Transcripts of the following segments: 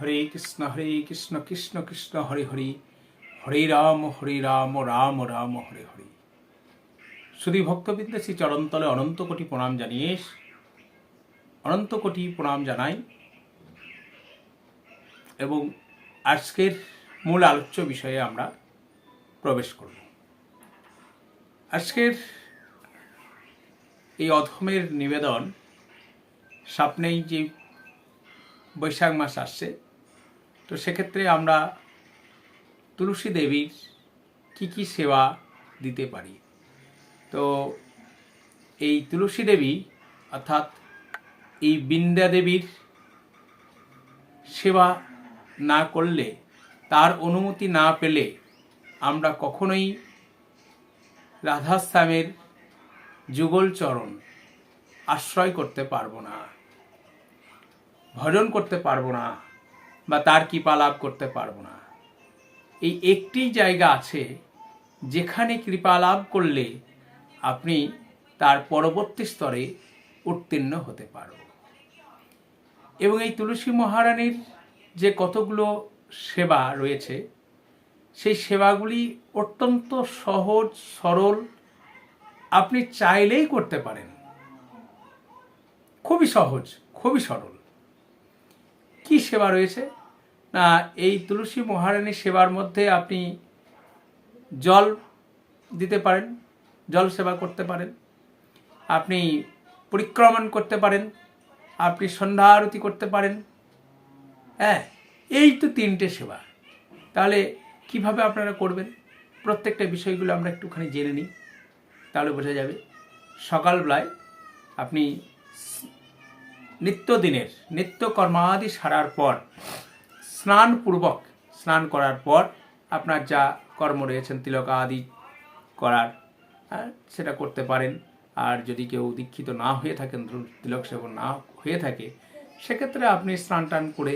হরে কৃষ্ণ হরে কৃষ্ণ কৃষ্ণ কৃষ্ণ, হরে হরে। হরে রাম হরে রাম রাম রাম, হরে হরে। শুধু ভক্তবৃন্দ, শ্রী চরণতলে অনন্ত কোটি প্রণাম জানিয়ে অনন্ত কোটি প্রণাম জানাই। এবং আজকের মূল আলোচ্য বিষয়ে আমরা প্রবেশ করব। আজকের এই অধমের নিবেদন, স্বপ্নেই যে বৈশাখ মাস আসছে তো সেক্ষেত্রে আমরা তুলসী দেবীর কি কি সেবা দিতে পারি? তো এই তুলসী দেবী অর্থাৎ এই বৃন্দা দেবীর সেবা না করলে, তার অনুমতি না পেলে আমরা কখনোই রাধাস্বামীর যুগল চরণ আশ্রয় করতে পারব না, ভজন করতে পারব না। বা তার কৃপা লাভ করতে পারব না। এই একটি জায়গা আছে যেখানে কৃপা লাভ করলে আপনি তার পরবর্তী স্তরে উত্তীর্ণ হতে পারো এবং এই তুলসী মহারানীর যে কতগুলো সেবা রয়েছে, সেই সেবাগুলি অত্যন্ত সহজ, সরল, আপনি চাইলেই করতে পারেন। খুবই সহজ, খুবই সরল। কি সেবা রয়েছে? এই তুলসী মহারানীর সেবার মধ্যে আপনি জল দিতে পারেন, জল সেবা করতে পারেন, আপনি পরিক্রমণ করতে পারেন, আপনি সন্ধ্যা আরতি করতে পারেন হ্যাঁ এই তো তিনটে সেবা। তাহলে কীভাবে আপনারা করবেন? প্রত্যেকটা বিষয়গুলো আমরা একটুখানি জেনে নিই, তাহলে বোঝা যাবে। সকালবেলায় আপনি নিত্যদিনের নিত্য কর্মাদি সারার পর স্নানপূর্বক স্নান করার পর আপনার যা কর্ম রয়েছেন তিলক আদি করার হ্যাঁ, সেটা করতে পারেন। আর যদি কেউ দীক্ষিত না হয়ে থাকেন তিলক সেবন না হয়ে থাকে সেক্ষেত্রে আপনি স্নান টান করে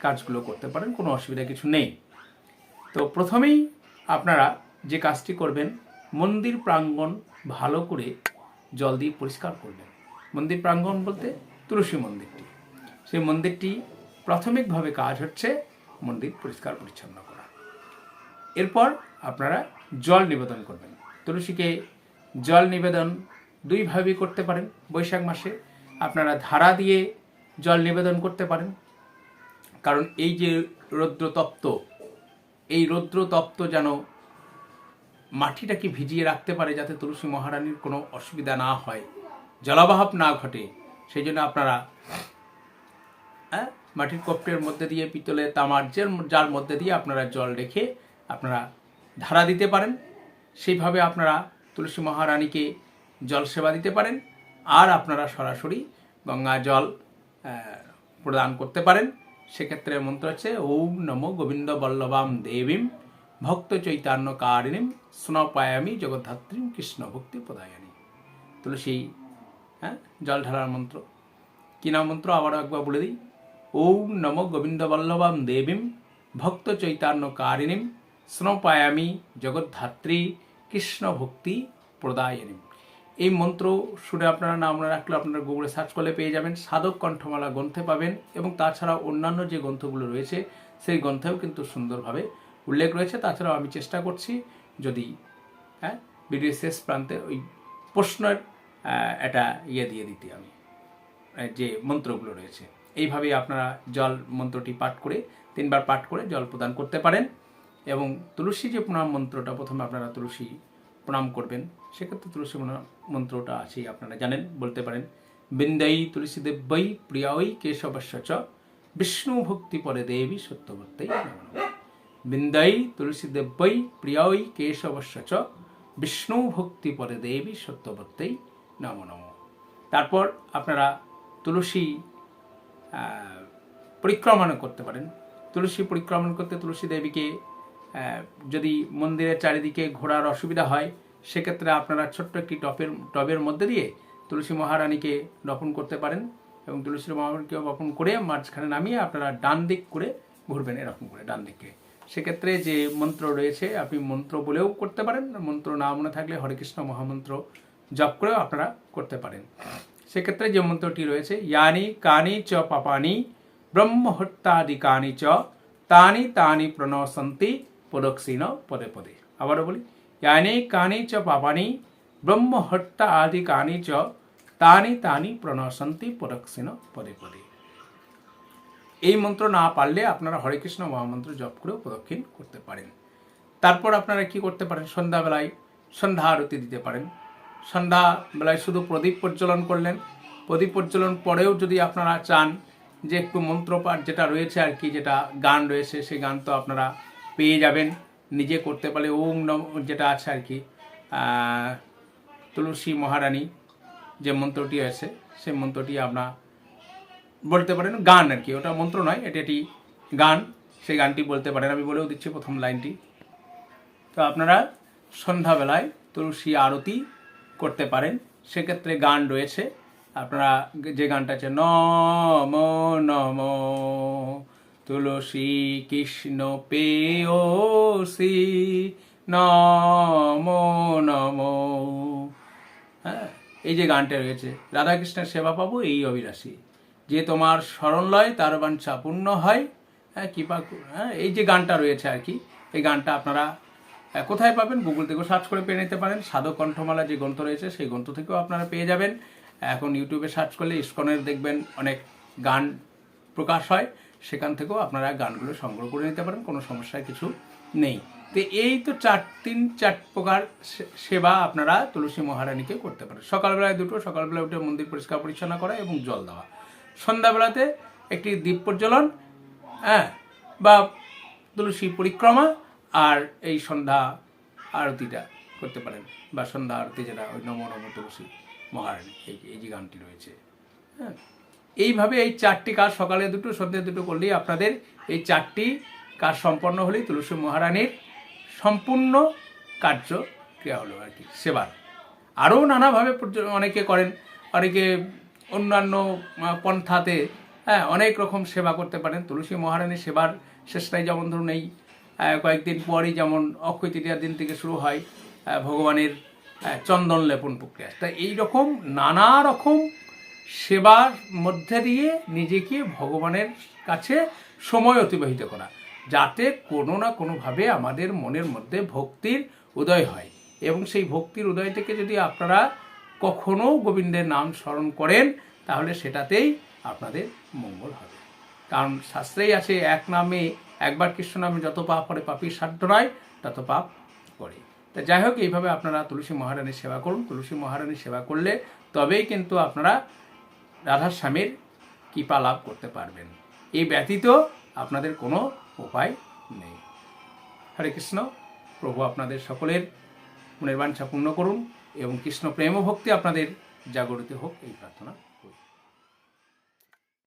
কাজগুলো করতে পারেন কোনো অসুবিধা কিছু নেই। তো প্রথমেই আপনারা যে কাজটি করবেন মন্দির প্রাঙ্গণ ভালো করে জল দিয়ে পরিষ্কার করবেন। মন্দির প্রাঙ্গণ বলতে তুলসী মন্দিরটি। সেই মন্দিরটি প্রাথমিকভাবে কাজ হচ্ছে মন্দির পরিষ্কার পরিচ্ছন্ন করা। এরপর আপনারা জল নিবেদন করবেন। তুলসীকে জল নিবেদন দুইভাবে করতে পারেন। বৈশাখ মাসে আপনারা ধারা দিয়ে জল নিবেদন করতে পারেন। কারণ এই যে রৌদ্রতপ্ত, এই রৌদ্রতপ্ত যেন মাটিটাকে ভিজিয়ে রাখতে পারে যাতে তুলসী মহারানীর কোনো অসুবিধা না হয় জলাভাব না ঘটে, সেই জন্য আপনারা হ্যাঁ মাটির কপ্টের মধ্যে দিয়ে, পিতলে তামার যে যার মধ্যে দিয়ে আপনারা জল রেখে আপনারা ধারা দিতে পারেন। সেইভাবে আপনারা তুলসী মহারানীকে জল সেবা দিতে পারেন আর আপনারা সরাসরি গঙ্গা জল প্রদান করতে পারেন। সেক্ষেত্রে মন্ত্র হচ্ছে, ওম নমো গোবিন্দ বল্লভাম দেবীম ভক্ত চৈতন্য কারিণীম স্নপায়ামি জগদ্ধাত্রীম কৃষ্ণ ভক্তি প্রদায়নী। তুলসী হ্যাঁ জল ঢালার মন্ত্র। কি নাম মন্ত্র? আবারও একবার বলে দিই। ওম নম গোবিন্দ বল্লভাম দেবীম ভক্ত চৈতন্য কারিণীম স্নপায়ামি জগদ্ধাত্রী কৃষ্ণ ভক্তি প্রদায়নী এই মন্ত্র শুনে আপনারা নাম রাখলে আপনারা গুগলে সার্চ করলে পেয়ে যাবেন। সাধক কণ্ঠমালা গ্রন্থে পাবেন এবং তাছাড়া অন্যান্য যে গ্রন্থগুলো রয়েছে, সেই গ্রন্থেও কিন্তু সুন্দরভাবে উল্লেখ রয়েছে। তাছাড়াও আমি চেষ্টা করছি যদি হ্যাঁ ভিডিও শেষ প্রান্তে ওই প্রশ্নের একটা ইয়ে দিয়ে দিতে আমি যে মন্ত্রগুলো রয়েছে। এইভাবেই আপনারা জল মন্ত্রটি পাঠ করে, তিনবার পাঠ করে জল প্রদান করতে পারেন এবং তুলসী যে প্রণাম মন্ত্রটা প্রথমে আপনারা তুলসী প্রণাম করবেন, সেক্ষেত্রে তুলসী প্রণাম মন্ত্রটা আছেই আপনারা জানেন, বলতে পারেন বৃন্দাই তুলসী দেব্যই প্রিয়াই কেশবস্য চ, বিষ্ণু ভক্তি পরে দেবী সত্যবর্তাই বৃন্দাই তুলসী দেব্যই প্রিয়াই কেশবস্য চ, বিষ্ণু ভক্তি পরে দেবী সত্যবর্তাই নম নম। তারপর আপনারা তুলসী আহ, পরিক্রমণ করতে পারেন। তুলসী পরিক্রমণ করতে তুলসী দেবীকে যদি মন্দিরের চারিদিকে ঘোরার অসুবিধা হয় সেক্ষেত্রে আপনারা ছোট্ট একটি টপের টবের মধ্যে দিয়ে তুলসী মহারানীকে রোপণ করতে পারেন এবং তুলসী মহারানীকে রোপণ করে মাঝখানে নামিয়ে আপনারা ডান দিক করে ঘুরবেন এরকম করে ডান দিকে। সেক্ষেত্রে যে মন্ত্র রয়েছে আপনি মন্ত্র বলেও করতে পারেন মন্ত্র না মনে থাকলে হরে কৃষ্ণ মহামন্ত্র জপ করেও আপনারা করতে পারেন। সেক্ষেত্রে যে মন্ত্রটি রয়েছে, ইয়ানি, কানি চ পাপানি ব্রহ্মহত্যাদিকানি চ, তানি তানি প্রণশন্তি পদক্ষিণ পদে পদে। আবারও বলি, ইয়ানি, কানি চ পাপানি ব্রহ্মহত্যা আদি কানি চ, তানি তানি প্রণশন্তি পদক্ষিণ পদে পদে। এই মন্ত্র না পারলে আপনারা হরে কৃষ্ণ মহামন্ত্র জপ করেও প্রদক্ষিণ করতে পারেন। তারপর আপনারা কি করতে পারেন? সন্ধ্যাবেলায় সন্ধ্যা আরতি দিতে পারেন। সন্ধ্যাবেলায় শুধু প্রদীপ প্রজ্বলন করলেন। প্রদীপ প্রজ্বলন পরেও যদি আপনারা চান যে একটু মন্ত্রপাঠ যেটা রয়েছে আর কি, যেটা গান রয়েছে, সেই গান তো আপনারা পেয়ে যাবেন। নিজে করতে পারলে ওম নম, যেটা আছে আর কি তুলসী মহারানী যে মন্ত্রটি আছে, সেই মন্ত্রটি আপনার বলতে পারেন গান আর কি। ওটা মন্ত্র নয়, এটি একটি গান। সেই গানটি বলতে পারেন। আমি বলেও দিচ্ছি প্রথম লাইনটি। তো আপনারা সন্ধ্যাবেলায় তুলসী আরতি করতে পারেন, সেক্ষেত্রে গান রয়েছে। আপনারা যে গানটা আছে নম নম তুলসী, কৃষ্ণ পেয়সী নম নম হ্যাঁ এই যে গানটা রয়েছে, রাধাকৃষ্ণের সেবা পাবো এই অভিলাষী। যে তোমার স্মরণ লয় তার বাঞ্ছা পূর্ণ হয় হ্যাঁ কৃপা হ্যাঁ এই যে গানটা রয়েছে আর কি, এই গানটা আপনারা কোথায় পাবেন? গুগল থেকেও সার্চ করে পেয়ে নিতে পারেন। সাধক কণ্ঠমালা যে গ্রন্থ রয়েছে, সেই গ্রন্থ থেকেও আপনারা পেয়ে যাবেন। এখন ইউটিউবে সার্চ করলে ইস্কনের দেখবেন অনেক গান প্রকাশ হয়। সেখান থেকেও আপনারা গানগুলো সংগ্রহ করে নিতে পারেন, কোনো সমস্যার কিছু নেই। তো এই তো চার, তিন, চার প্রকার সেবা আপনারা তুলসী মহারানীকে করতে পারেন। সকালবেলায় দুটো সকালবেলায় উঠে মন্দির পরিষ্কার পরিচ্ছন্ন করা এবং জল দেওয়া। সন্ধ্যাবেলাতে একটি দ্বীপ প্রজ্বলন হ্যাঁ বা তুলসী পরিক্রমা আর এই সন্ধ্যা আরতিটা করতে পারেন বা সন্ধ্যা আরতি যেটা ওই নম নম তুলসী মহারানী, এই এই যে গানটি রয়েছে। হ্যাঁ। এইভাবে এই চারটি কাজ সকালে দুটো, সন্ধ্যে দুটো করলেই আপনাদের এই চারটি কাজ সম্পন্ন হলেই তুলসী মহারানীর সম্পূর্ণ কার্য ক্রিয়া হলো আর কি সেবার আরও নানাভাবে অনেকে করেন, অনেকে অন্যান্য পন্থাতে হ্যাঁ অনেক রকম সেবা করতে পারেন। তুলসী মহারানীর সেবার শেষটাই যেমন ধরুন এই কয়েকদিন পরই যেমন অক্ষয় তৃতীয়ার দিন থেকে শুরু হয় ভগবানের চন্দন লেপন প্রক্রিয়া। তা এই রকম নানা রকম সেবার মধ্যে দিয়ে নিজেকে ভগবানের কাছে সময় অতিবাহিত করা, যাতে কোনো না কোনোভাবে আমাদের মনের মধ্যে ভক্তির উদয় হয়। এবং সেই ভক্তির উদয় থেকে যদি আপনারা কখনো গোবিন্দের নাম স্মরণ করেন, তাহলে সেটাতেই আপনাদের মঙ্গল হবে। কারণ শাস্ত্রেই আছে, এক নামে একবার কৃষ্ণ নামে যত পাপ করে, পাপির সাধ্য নয়, তত পাপ করে। তা যাই হোক, এইভাবে আপনারা তুলসী মহারানীর সেবা করুন। তুলসী মহারানীর সেবা করলে তবেই কিন্তু আপনারা রাধার স্বামীর কৃপা লাভ করতে পারবেন। এই ব্যতীত আপনাদের কোনো উপায় নেই। হরে কৃষ্ণ, প্রভু আপনাদের সকলের মনের বাঞ্ছা পূর্ণ করুন এবং কৃষ্ণ প্রেম ভক্তি আপনাদের জাগরিত হোক, এই প্রার্থনা।